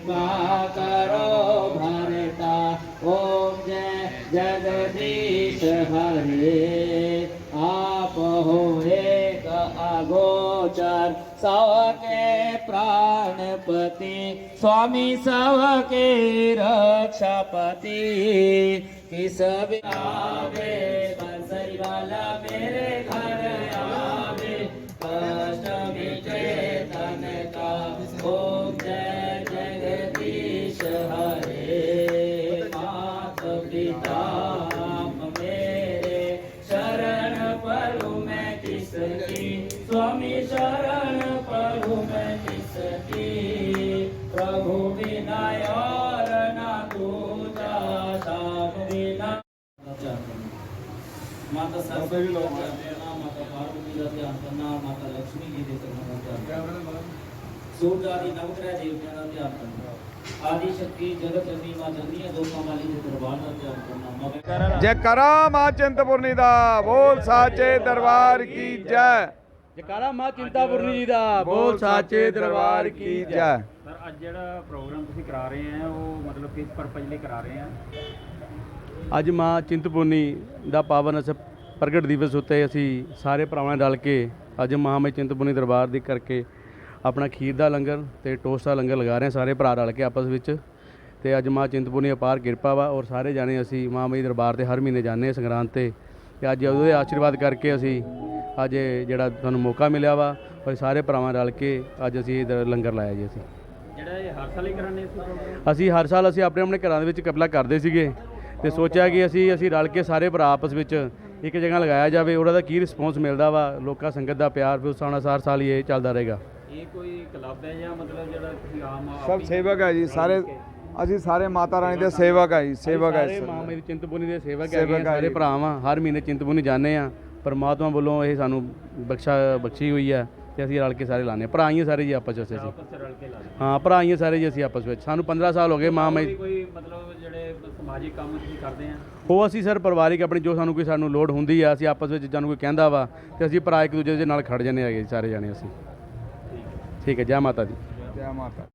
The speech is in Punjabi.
कृपा करो भरता ओम जय जगदीश हरे आप हो एक अगोचर सबके प्राणपति स्वामी सबके रक्षापति किस बिना ਕੀ। ਮਾਤਾ ਸਰਸਵਤੀ ਦਾ ਧਿਆਨ ਦੇ ਨਵਗ੍ਰਹਿ ਦੇਵਤਿਆਂ ਦਾ ਧਿਆਨ ਕਰਨਾ। ਆਦਿ ਸ਼ਕਤੀ ਜਗਤ ਮਾਂ ਜਨਨੀ ਦੋਖਾਂ ਵਾਲੀ ਦੇ ਦਰਬਾਰ ਦਾ ਧਿਆਨ ਕਰਨਾ ਮਗਰ ਜੈਕਾਰਾ ਮਾਂ ਚਿੰਤਪੁਰਨੀ ਦਾ ਬੋਲ ਸਾਚੇ ਦਰਬਾਰ ਕੀ ਜੈ। ਜਕਾਰਾ ਮਾਂ ਚਿੰਤਾਪੁਰਨੀ ਜੀ ਦਾ ਬੋਲ ਸਾਚੇ ਦਰਬਾਰ ਕੀ ਜੈ। ਸਰ ਅੱਜ ਜਿਹੜਾ ਪ੍ਰੋਗਰਾਮ ਤੁਸੀਂ ਕਰਾ ਰਹੇ ਆ ਉਹ ਮਤਲਬ ਕਿਸ ਪਰਪਸ ਲਈ ਕਰਾ ਰਹੇ ਆ? ਅੱਜ ਮਾਂ ਚਿੰਤਪੁਰਨੀ ਦਾ ਪਾਵਨ ਅਸ ਪ੍ਰਗਟ ਦਿਵਸ ਉੱਤੇ ਅਸੀਂ ਸਾਰੇ ਭਰਾਵਾਂ ਨੇ ਰਲ ਕੇ ਅੱਜ ਮਹਾਮਾਈ ਚਿੰਤਪੁਰਨੀ ਦਰਬਾਰ ਦੀ ਕਰਕੇ ਆਪਣਾ ਖੀਰ ਦਾ ਲੰਗਰ ਤੇ ਟੋਸਟ ਦਾ ਲੰਗਰ ਲਗਾ ਰਹੇ ਹਾਂ ਸਾਰੇ ਭਰਾ ਰਲ ਕੇ ਆਪਸ ਵਿੱਚ। ਤੇ ਅੱਜ ਮਾਂ ਚਿੰਤਪੁਰਨੀ ਅਪਾਰ ਕਿਰਪਾ ਵਾ ਔਰ ਸਾਰੇ ਜਾਣੇ ਅਸੀਂ ਮਾਂ ਮਾਈ ਦਰਬਾਰ ਤੇ ਹਰ ਮਹੀਨੇ ਜਾਂਦੇ ਹਾਂ ਸੰਗਰਾਂਦ ਤੇ। ਤੇ ਅੱਜ ਉਹਦੇ ਆਸ਼ੀਰਵਾਦ ਕਰਕੇ ਅਸੀਂ ਅੱਜ ਜਿਹੜਾ ਤੁਹਾਨੂੰ ਮੌਕਾ ਮਿਲਿਆ ਵਾ ਔਰ ਸਾਰੇ ਭਰਾਵਾਂ ਰਲ ਕੇ ਅੱਜ ਅਸੀਂ ਇਹ ਲੰਗਰ ਲਾਇਆ ਜੀ ਅਸੀਂ। ਜਿਹੜਾ ਇਹ ਹਰ ਸਾਲ ਹੀ ਕਰਾਉਂਦੇ ਸੀ ਅਸੀਂ ਹਰ ਸਾਲ ਅਸੀਂ ਆਪਣੇ ਆਪਣੇ ਘਰਾਂ ਦੇ ਵਿੱਚ ਕਪਲਾ ਕਰਦੇ ਸੀਗੇ ਤੇ ਸੋਚਿਆ ਕਿ ਅਸੀਂ ਅਸੀਂ ਰਲ ਕੇ ਸਾਰੇ ਭਰਾ ਆਪਸ ਵਿੱਚ ਇੱਕ ਜਗ੍ਹਾ ਲਗਾਇਆ ਜਾਵੇ ਉਹਦਾ ਕੀ ਰਿਸਪੌਂਸ ਮਿਲਦਾ ਵਾ ਲੋਕਾਂ ਸੰਗਤ ਦਾ ਪਿਆਰ ਫਿਰ ਉਸ ਹਰ ਸਾਲ ਹੀ ਇਹ ਚੱਲਦਾ ਰਹੇਗਾ। ਇਹ ਕੋਈ ਕਲੱਬ ਹੈ ਜਾਂ ਮਤਲਬ ਜਿਹੜਾ ਤੁਸੀਂ ਆਮ ਸਭ ਸੇਵਕ ਹੈ ਜੀ ਸਾਰੇ ਅਸੀਂ ਸਾਰੇ ਮਾਤਾ ਰਾਣੀ ਦੇ ਸੇਵਕ ਹੈ ਜੀ ਸੇਵਕ ਹੈ ਸਾਰੇ ਮਾਂ ਮੇਰੀ ਚਿੰਤਪੁਰਨੀ ਦੇ ਸੇਵਕ ਹੈ ਸਾਰੇ ਜੀ। ਭਰਾ ਵਾਂ ਹਰ ਮਹੀਨੇ ਚਿੰਤਪੁਰਨੀ ਜਾਂਦੇ ਆ। ਪਰਮਾਤਮਾ ਵੱਲੋਂ ਇਹ ਸਾਨੂੰ ਬਖਸ਼ਾ ਬਖਸ਼ੀ ਹੋਈ ਹੈ ਤੇ ਅਸੀਂ ਰਲ ਕੇ ਸਾਰੇ ਲਾਉਂਦੇ ਹਾਂ। ਭਰਾ ਹੀ ਆ ਸਾਰੇ ਜੀ ਆਪਸ ਵਿੱਚ ਅਸੀਂ। ਹਾਂ। ਭਰਾ ਹੀ ਆ ਸਾਰੇ ਜੀ ਅਸੀਂ ਆਪਸ ਵਿੱਚ। ਸਾਨੂੰ 15 ਸਾਲ ਹੋ ਗਏ ਮਾਂ ਕੋਈ ਮੇਰੀ ਕੋਈ ਮਤਲਬ ਜਿਹੜੇ ਸਮਾਜਿਕ ਕੰਮ ਤੁਸੀਂ ਕਰਦੇ ਆ? ਉਹ ਅਸੀਂ ਸਰ ਪਰਿਵਾਰਿਕ ਆਪਣੀ ਜੋ ਸਾਨੂੰ ਕੋਈ ਸਾਨੂੰ ਲੋੜ ਹੁੰਦੀ ਆ ਅਸੀਂ ਆਪਸ ਵਿੱਚ ਜਾਨੂੰ ਕੋਈ ਕਹਿੰਦਾ ਵਾ ਤੇ ਅਸੀਂ ਭਰਾ ਇੱਕ ਦੂਜੇ ਦੇ ਨਾਲ ਖੜ ਜਾਂਦੇ ਹੈਗੇ ਸਾਰੇ ਜਾਣੇ ਅਸੀਂ। ਠੀਕ ਹੈ ਜੈ ਮਾਤਾ ਦੀ। ਜੈ ਮਾਤਾ